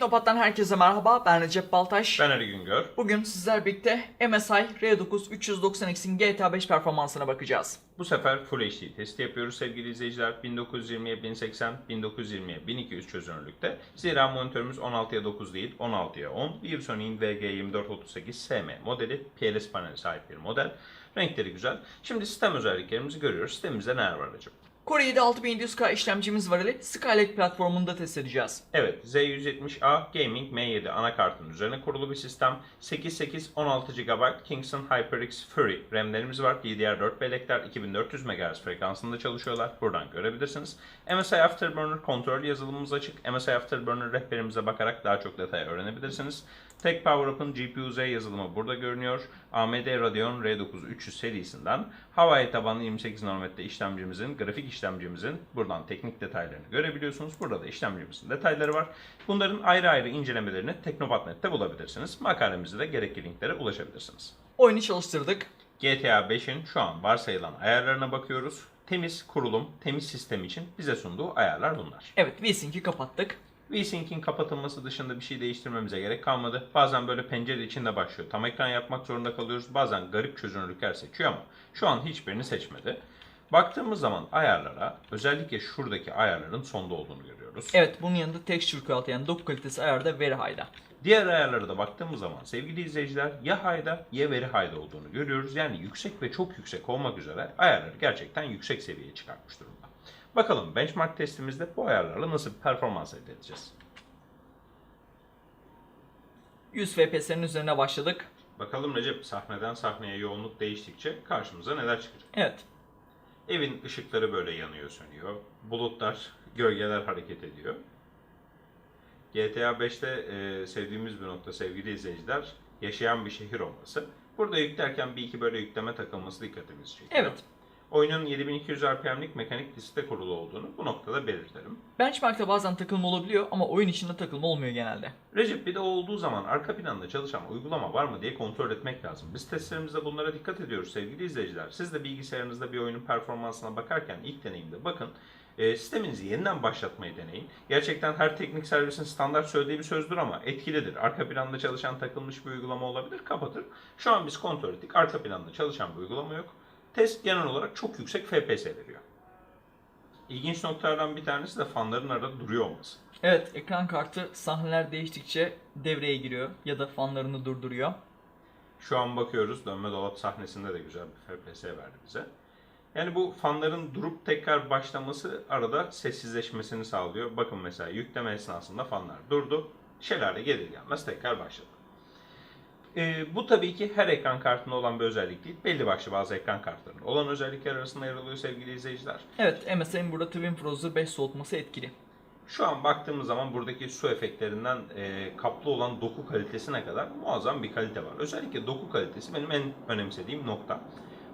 Teknopat'tan herkese merhaba. Ben Recep Baltaş. Ben Ali Güngör. Bugün sizler birlikte MSI R9 390X'in GTA 5 performansına bakacağız. Bu sefer Full HD testi yapıyoruz sevgili izleyiciler. 1920'ye 1080, 1920'ye 1200 çözünürlükte. Zira monitörümüz 16'ya 9 değil, 16'ya 10. Bir Sony'in VG2438 SM modeli, PLS paneli sahip bir model. Renkleri güzel. Şimdi sistem özelliklerimizi görüyoruz. Sitemimizde neler var acaba? Core i7 6700K işlemcimiz var Ali. Skylake platformunda test edeceğiz. Evet, Z170A Gaming M7 anakartının üzerine kurulu bir sistem. 8816 GB Kingston HyperX Fury RAM'lerimiz var. DDR4 bellekler 2400 MHz frekansında çalışıyorlar. Buradan görebilirsiniz. MSI Afterburner kontrol yazılımımız açık. MSI Afterburner rehberimize bakarak daha çok detay öğrenebilirsiniz. Tek PowerUp'ın GPU-Z yazılımı burada görünüyor. AMD Radeon R9 300 serisinden Hawaii tabanlı 28 nanometre işlemcimizin, grafik işlemcimizin buradan teknik detaylarını görebiliyorsunuz. Burada da işlemcimizin detayları var. Bunların ayrı ayrı incelemelerini Teknopat.net'te bulabilirsiniz. Makalemizde de gerekli linklere ulaşabilirsiniz. Oyunu çalıştırdık. GTA 5'in şu an varsayılan ayarlarına bakıyoruz. Temiz kurulum, temiz sistem için bize sunduğu ayarlar bunlar. Evet VSync'i kapattık. VSync'in kapatılması dışında bir şey değiştirmemize gerek kalmadı. Bazen böyle pencere içinde başlıyor. Tam ekran yapmak zorunda kalıyoruz. Bazen garip çözünürlükler seçiyor ama şu an hiçbirini seçmedi. Baktığımız zaman ayarlara özellikle şuradaki ayarların sonda olduğunu görüyoruz. Evet bunun yanında texture quality yani doku kalitesi ayarda very high'da. Diğer ayarlara da baktığımız zaman sevgili izleyiciler ya high'da ya very high'da olduğunu görüyoruz. Yani yüksek ve çok yüksek olmak üzere ayarları gerçekten yüksek seviyeye çıkartmış durumda. Bakalım benchmark testimizde bu ayarlarla nasıl bir performans elde edeceğiz? 100 FPS'lerin üzerine başladık. Bakalım Recep sahneden sahneye yoğunluk değiştikçe karşımıza neler çıkacak? Evet. Evin ışıkları böyle yanıyor sönüyor. Bulutlar, gölgeler hareket ediyor. GTA 5'te e, sevdiğimiz bir nokta sevgili izleyiciler yaşayan bir şehir olması. Burada yüklerken bir iki böyle yükleme takılması dikkatimizi çekiyor. Evet. Oyunun 7200 RPM'lik mekanik diskte kurulu olduğunu bu noktada belirtelim. Benchmark'ta bazen takılma olabiliyor ama oyun içinde takılma olmuyor genelde. Recep bir de olduğu zaman arka planda çalışan uygulama var mı diye kontrol etmek lazım. Biz testlerimizde bunlara dikkat ediyoruz sevgili izleyiciler. Siz de bilgisayarınızda bir oyunun performansına bakarken ilk deneyimde bakın. E, sisteminizi yeniden başlatmayı deneyin. Gerçekten her teknik servisin standart söylediği bir sözdür ama etkilidir. Arka planda çalışan takılmış bir uygulama olabilir, kapatır. Şu an biz kontrol ettik. Arka planda çalışan bir uygulama yok. Test genel olarak çok yüksek FPS veriyor. İlginç noktalardan bir tanesi de fanların arada duruyor olması. Evet ekran kartı sahneler değiştikçe devreye giriyor ya da fanlarını durduruyor. Şu an bakıyoruz dönme dolap sahnesinde de güzel bir FPS verdi bize. Yani bu fanların durup tekrar başlaması arada sessizleşmesini sağlıyor. Bakın mesela yükleme esnasında fanlar durdu. Şelale gelir gelmez tekrar başladı. Ee, bu tabii ki her ekran kartında olan bir özellik değil. Belli başlı bazı ekran kartlarında olan özellikler arasında yer alıyor sevgili izleyiciler. Evet MSI'nin burada Twin Frozer 5 soğutması etkili. Şu an baktığımız zaman buradaki su efektlerinden e, kaplı olan doku kalitesine kadar muazzam bir kalite var. Özellikle doku kalitesi benim en önemsediğim nokta.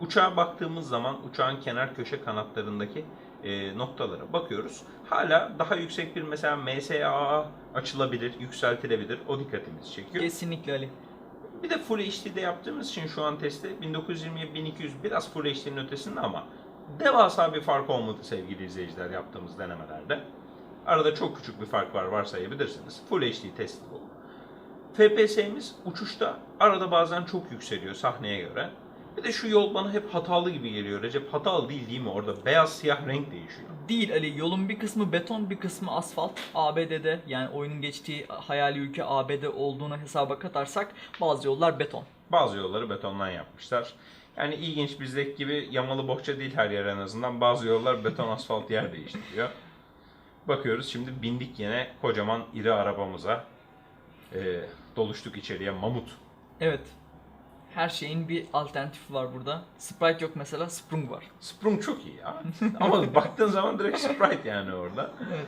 Uçağa baktığımız zaman uçağın kenar köşe kanatlarındaki e, noktalara bakıyoruz. Hala daha yüksek bir mesela MSA açılabilir, yükseltilebilir. O dikkatimizi çekiyor. Kesinlikle Ali. Bir de Full HD'de yaptığımız için şu an testi 1920'ye 1200 biraz Full HD'nin ötesinde ama devasa bir fark olmadı sevgili izleyiciler yaptığımız denemelerde. Arada çok küçük bir fark var varsayabilirsiniz. Full HD testi bu. FPS'miz uçuşta arada bazen çok yükseliyor sahneye göre. Bir de şu yol bana hep hatalı gibi geliyor. Recep hatalı değil değil mi orada? Beyaz siyah renk değişiyor. Değil Ali. Yolun bir kısmı beton, bir kısmı asfalt. ABD'de yani oyunun geçtiği hayali ülke ABD olduğunu hesaba katarsak bazı yollar beton. Bazı yolları betondan yapmışlar. Yani ilginç bizdeki gibi yamalı bohça değil her yer en azından. Bazı yollar beton asfalt yer değiştiriyor. Bakıyoruz şimdi bindik yine kocaman iri arabamıza. Ee, doluştuk içeriye mamut. Evet. Her şeyin bir alternatifi var burada. Sprite yok mesela, Sprung var. Sprung çok iyi ya. Ama baktığın zaman direkt Sprite yani orada. Evet.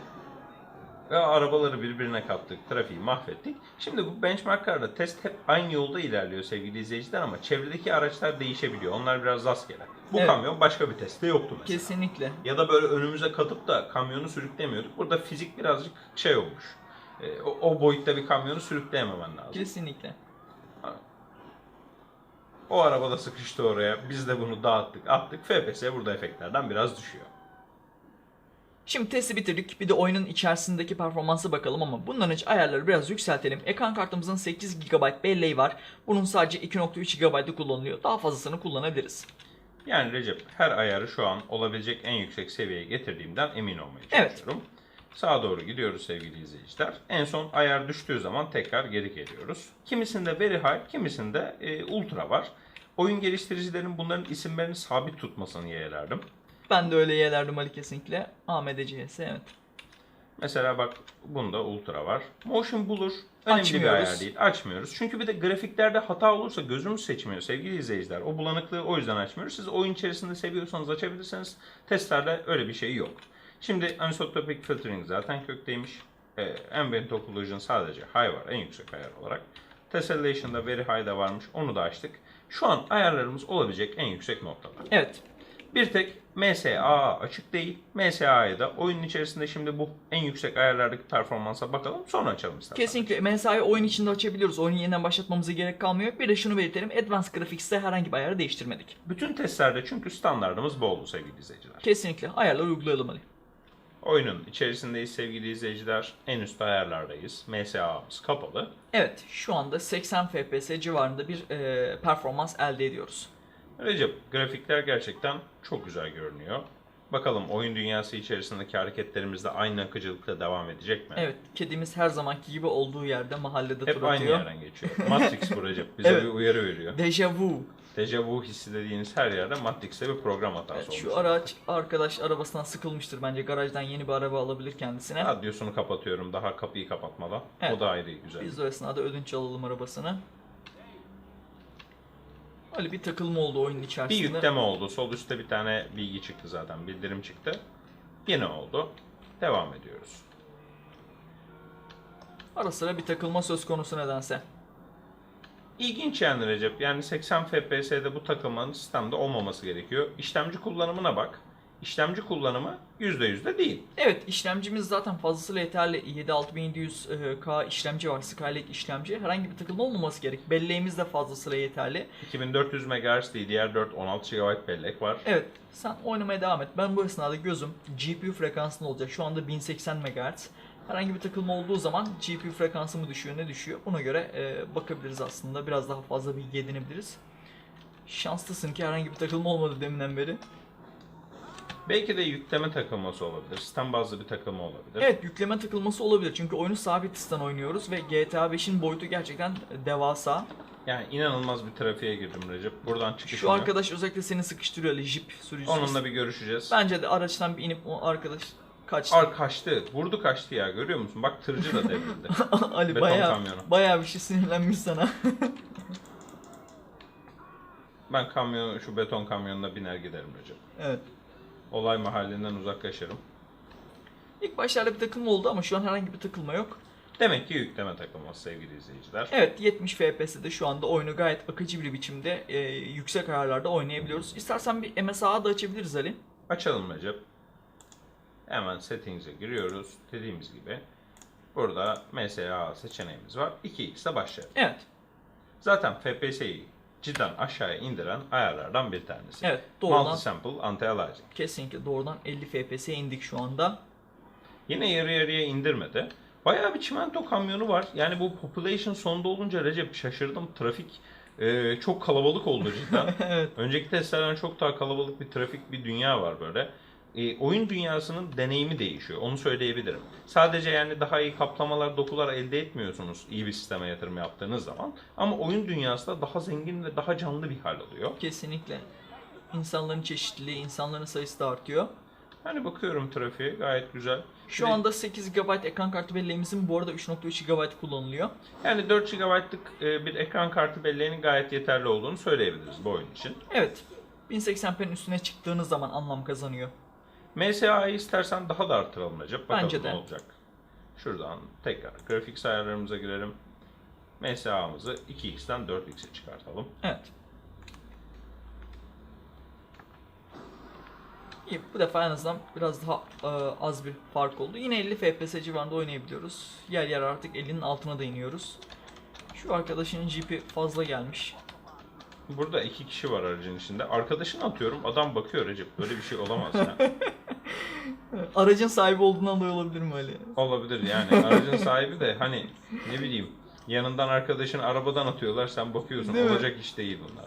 Ve arabaları birbirine kattık, trafiği mahvettik. Şimdi bu benchmarklarda test hep aynı yolda ilerliyor sevgili izleyiciler ama çevredeki araçlar değişebiliyor. Onlar biraz rastgele. Bu Evet. kamyon başka bir testte yoktu mesela. Kesinlikle. Ya da böyle önümüze katıp da kamyonu sürüklemiyorduk. Burada fizik birazcık şey olmuş. Ee, o, o boyutta bir kamyonu sürükleyememen lazım. Kesinlikle. O arabada sıkıştı oraya. Biz de bunu dağıttık, attık. FPS burada efektlerden biraz düşüyor. Şimdi testi bitirdik. Bir de oyunun içerisindeki performansa bakalım ama bundan önce ayarları biraz yükseltelim. Ekran kartımızın 8 GB belleği var. Bunun sadece 2.3 GB'ı kullanılıyor. Daha fazlasını kullanabiliriz. Yani Recep her ayarı şu an olabilecek en yüksek seviyeye getirdiğimden emin olmaya Evet. çalışıyorum. Sağa doğru gidiyoruz sevgili izleyiciler. En son ayar düştüğü zaman tekrar geri geliyoruz. Kimisinde very high, kimisinde e, ultra var. Oyun geliştiricilerin bunların isimlerini sabit tutmasını yeğlerdim. Ben de öyle yeğlerdim Ali kesinlikle. AMD.CS evet. Mesela bak bunda ultra var. Motion Blur önemli bir Açmıyoruz. ayar değil. Açmıyoruz. Çünkü bir de grafiklerde hata olursa gözümüz seçmiyor sevgili izleyiciler. O bulanıklığı o yüzden açmıyoruz. Siz oyun içerisinde seviyorsanız açabilirsiniz. Testlerde öyle bir şey yok. Şimdi Anisotropic Filtering zaten kökteymiş. Ee, Ambient Occlusion sadece High var en yüksek ayar olarak. Tessellation'da Very High'da varmış. Onu da açtık. Şu an ayarlarımız olabilecek en yüksek noktada. Evet. Bir tek MSA açık değil. MSA'ya da oyunun içerisinde şimdi bu en yüksek ayarlardaki performansa bakalım. Sonra açalım istersen. Kesinlikle MSI'yi oyun içinde açabiliyoruz. Oyunu yeniden başlatmamıza gerek kalmıyor. Bir de şunu belirtelim. Advanced Graphics'te herhangi bir ayarı değiştirmedik. Bütün testlerde çünkü standartımız bu oldu sevgili izleyiciler. Kesinlikle ayarları uygulayalım Ali. Oyunun içerisindeyiz sevgili izleyiciler. En üst ayarlardayız. MSA'mız kapalı. Evet şu anda 80 FPS civarında bir e, performans elde ediyoruz. Recep grafikler gerçekten çok güzel görünüyor. Bakalım oyun dünyası içerisindeki hareketlerimiz de aynı akıcılıkla devam edecek mi? Evet kedimiz her zamanki gibi olduğu yerde mahallede Hep tur aynı atıyor. yerden geçiyor. Matrix bu Recep. Bize Evet. bir uyarı veriyor. Deja vu. Deja vu hissi dediğiniz her yerde Matrix'te bir program hatası Evet, olmuş. şu araç arkadaş arabasından sıkılmıştır bence. Garajdan yeni bir araba alabilir kendisine. Radyosunu kapatıyorum daha kapıyı kapatmadan. Evet. O da ayrı güzel. Biz de o esnada ödünç alalım arabasını. Öyle bir takılma oldu oyunun Bir içerisinde. yükleme oldu. Sol üstte bir tane bilgi çıktı zaten. Bildirim çıktı. Yine oldu. Devam ediyoruz. Ara sıra bir takılma söz konusu nedense. İlginç yani Recep. Yani 80 FPS'de bu takılmanın sistemde olmaması gerekiyor. İşlemci kullanımına bak. İşlemci kullanımı %100 de değil. Evet işlemcimiz zaten fazlasıyla yeterli. i7 6700K işlemci var. Skylake işlemci. Herhangi bir takılma olmaması gerek. Belleğimiz de fazlasıyla yeterli. 2400 MHz DDR4 16 GB bellek var. Evet sen oynamaya devam et. Ben bu esnada gözüm GPU frekansında olacak. Şu anda 1080 MHz. Herhangi bir takılma olduğu zaman GPU frekansı mı düşüyor ne düşüyor ona göre e, bakabiliriz aslında. Biraz daha fazla bilgi edinebiliriz. Şanslısın ki herhangi bir takılma olmadı deminden beri. Belki de yükleme takılması olabilir. Sistem bazlı bir takılma olabilir. Evet yükleme takılması olabilir çünkü oyunu sabit hızdan oynuyoruz ve GTA 5'in boyutu gerçekten devasa. Yani inanılmaz bir trafiğe girdim Recep. Buradan çıkışını. Şu arkadaş özellikle seni sıkıştırıyor Ali Jeep sürücüsü. Onunla bir görüşeceğiz. Bence de araçtan bir inip o arkadaş kaçtı. Ar kaçtı. Vurdu kaçtı ya görüyor musun? Bak tırcı da devrildi. Ali Beton bayağı kamyonu. bayağı bir şey sinirlenmiş sana. ben kamyon şu beton kamyonuna biner giderim Recep. evet. Olay mahallinden uzaklaşırım. İlk başlarda bir takılma oldu ama şu an herhangi bir takılma yok. Demek ki yükleme takılması sevgili izleyiciler. Evet 70 FPS'de şu anda oyunu gayet akıcı bir biçimde e, yüksek ayarlarda oynayabiliyoruz. İstersen bir MSA da açabiliriz Ali. Açalım Recep. Hemen settings'e giriyoruz. Dediğimiz gibi burada MSA seçeneğimiz var. 2x'e başlayalım. Evet. Zaten FPS'yi cidden aşağıya indiren ayarlardan bir tanesi. Evet doğrudan Multi-sample anti-aliasing. kesinlikle doğrudan 50 FPS'e indik şu anda. Yine yarı yarıya indirmedi. Bayağı bir çimento kamyonu var. Yani bu population sonda olunca Recep şaşırdım. Trafik e, çok kalabalık oldu cidden. evet. Önceki testlerden çok daha kalabalık bir trafik bir dünya var böyle. E, oyun dünyasının deneyimi değişiyor. Onu söyleyebilirim. Sadece yani daha iyi kaplamalar, dokular elde etmiyorsunuz iyi bir sisteme yatırım yaptığınız zaman. Ama oyun dünyası da daha zengin ve daha canlı bir hal alıyor. Kesinlikle. İnsanların çeşitliliği, insanların sayısı da artıyor. Hani bakıyorum trafiğe gayet güzel. Şu anda 8 GB ekran kartı belleğimizin bu arada 3.3 GB kullanılıyor. Yani 4 GB'lık e, bir ekran kartı belleğinin gayet yeterli olduğunu söyleyebiliriz bu oyun için. Evet. 1080p'nin üstüne çıktığınız zaman anlam kazanıyor. MSA'yı istersen daha da artıralım Recep. Bakalım Bence ne de. olacak. Şuradan tekrar grafik ayarlarımıza girelim. MSA'mızı 2x'ten 4x'e çıkartalım. Evet. İyi, bu defa en azından biraz daha e, az bir fark oldu. Yine 50 FPS civarında oynayabiliyoruz. Yer yer artık 50'nin altına da iniyoruz. Şu arkadaşın GP fazla gelmiş. Burada iki kişi var aracın içinde. Arkadaşını atıyorum adam bakıyor Recep. Böyle bir şey olamaz ya. Aracın sahibi olduğundan dolayı olabilir mi öyle? Olabilir yani. Aracın sahibi de hani ne bileyim yanından arkadaşını arabadan atıyorlar sen bakıyorsun Değil mi? olacak iş değil bunlar.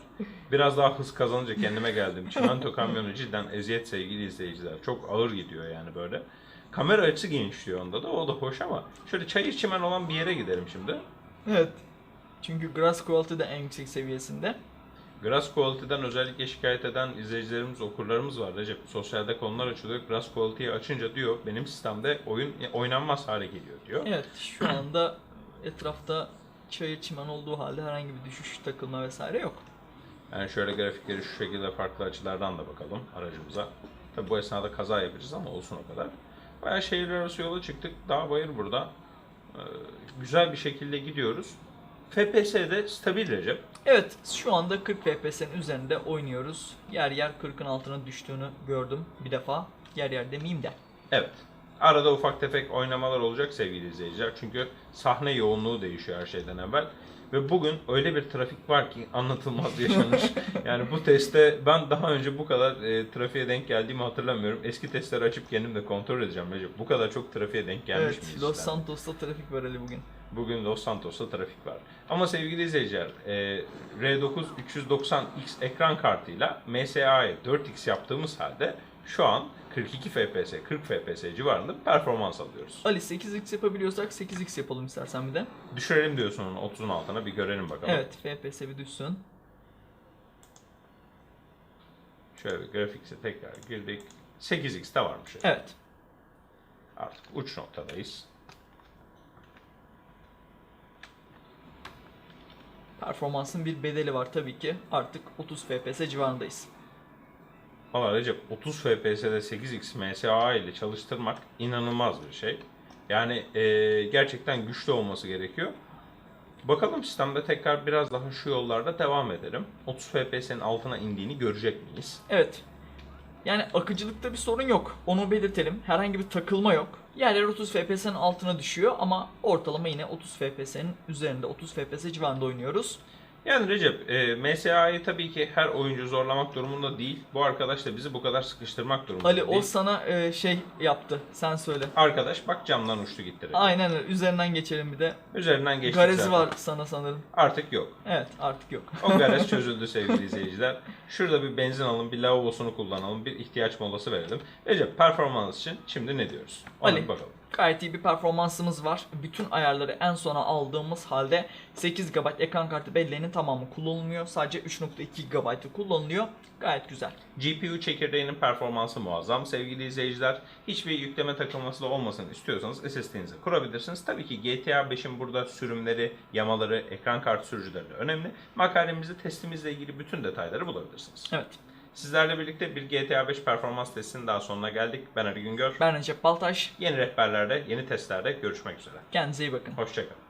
Biraz daha hız kazanınca kendime geldim. Çimento kamyonu cidden eziyet sevgili izleyiciler. Çok ağır gidiyor yani böyle. Kamera açısı genişliyor onda da o da hoş ama şöyle çayır çimen olan bir yere gidelim şimdi. Evet. Çünkü grass quality de en yüksek seviyesinde. Grass Quality'den özellikle şikayet eden izleyicilerimiz, okurlarımız var Recep. Sosyalde konular açılıyor. Grass Quality'yi açınca diyor benim sistemde oyun oynanmaz hale geliyor diyor. Evet şu anda etrafta çayır çimen olduğu halde herhangi bir düşüş, takılma vesaire yok. Yani şöyle grafikleri şu şekilde farklı açılardan da bakalım aracımıza. Tabi bu esnada kaza yapacağız ama olsun o kadar. Bayağı şehirler arası yola çıktık. Dağ bayır burada. Ee, güzel bir şekilde gidiyoruz. FPS'de stabil Recep. Evet şu anda 40 FPS'nin üzerinde oynuyoruz. Yer yer 40'ın altına düştüğünü gördüm bir defa. Yer yer demeyeyim de. Evet. Arada ufak tefek oynamalar olacak sevgili izleyiciler. Çünkü sahne yoğunluğu değişiyor her şeyden evvel. Ve bugün öyle bir trafik var ki anlatılmaz yaşanmış. yani bu testte ben daha önce bu kadar e, trafiğe denk geldiğimi hatırlamıyorum. Eski testleri açıp kendim de kontrol edeceğim Recep. Bu kadar çok trafiğe denk gelmiş evet miyiz? Los? Santos'ta trafik var Ali bugün. Bugün Los Santos'ta trafik var. Ama sevgili izleyiciler, e, R9 390X ekran kartıyla MSA'ya 4X yaptığımız halde şu an 42 FPS, 40 FPS civarında bir performans alıyoruz. Ali 8x yapabiliyorsak 8x yapalım istersen bir de. Düşürelim diyorsun onu 30'un altına bir görelim bakalım. Evet FPS bir düşsün. Şöyle grafikse tekrar girdik. 8X'te varmış. Evet. Artık uç noktadayız. Performansın bir bedeli var tabii ki. Artık 30 FPS civarındayız. Valla Recep 30 FPS'de 8X MSA ile çalıştırmak inanılmaz bir şey. Yani e, gerçekten güçlü olması gerekiyor. Bakalım sistemde tekrar biraz daha şu yollarda devam edelim. 30 FPS'nin altına indiğini görecek miyiz? Evet. Yani akıcılıkta bir sorun yok. Onu belirtelim. Herhangi bir takılma yok. Yer yer 30 FPS'nin altına düşüyor ama ortalama yine 30 FPS'nin üzerinde 30 FPS civarında oynuyoruz. Yani Recep, e, MSA'yı tabii ki her oyuncu zorlamak durumunda değil. Bu arkadaş da bizi bu kadar sıkıştırmak durumunda Ali değil. o sana e, şey yaptı. Sen söyle. Arkadaş bak camdan uçtu gitti Recep. Aynen öyle. Üzerinden geçelim bir de. Üzerinden geçtik Garezi zaten. var sana sanırım. Artık yok. Evet artık yok. O garaj çözüldü sevgili izleyiciler. Şurada bir benzin alın, bir lavabosunu kullanalım, bir ihtiyaç molası verelim. Recep performans için şimdi ne diyoruz? Ona Ali. bir bakalım. Gayet iyi bir performansımız var. Bütün ayarları en sona aldığımız halde 8 GB ekran kartı belleğinin tamamı kullanılmıyor. Sadece 3.2 GB'ı kullanılıyor. Gayet güzel. GPU çekirdeğinin performansı muazzam sevgili izleyiciler. Hiçbir yükleme takılması da olmasını istiyorsanız SSD'nizi kurabilirsiniz. Tabii ki GTA 5'in burada sürümleri, yamaları, ekran kartı sürücüleri de önemli. Makalemizde testimizle ilgili bütün detayları bulabilirsiniz. Evet. Sizlerle birlikte bir GTA 5 performans testinin daha sonuna geldik. Ben Ali Güngör. Ben Recep Baltaş. Yeni rehberlerde, yeni testlerde görüşmek üzere. Kendinize iyi bakın. Hoşçakalın.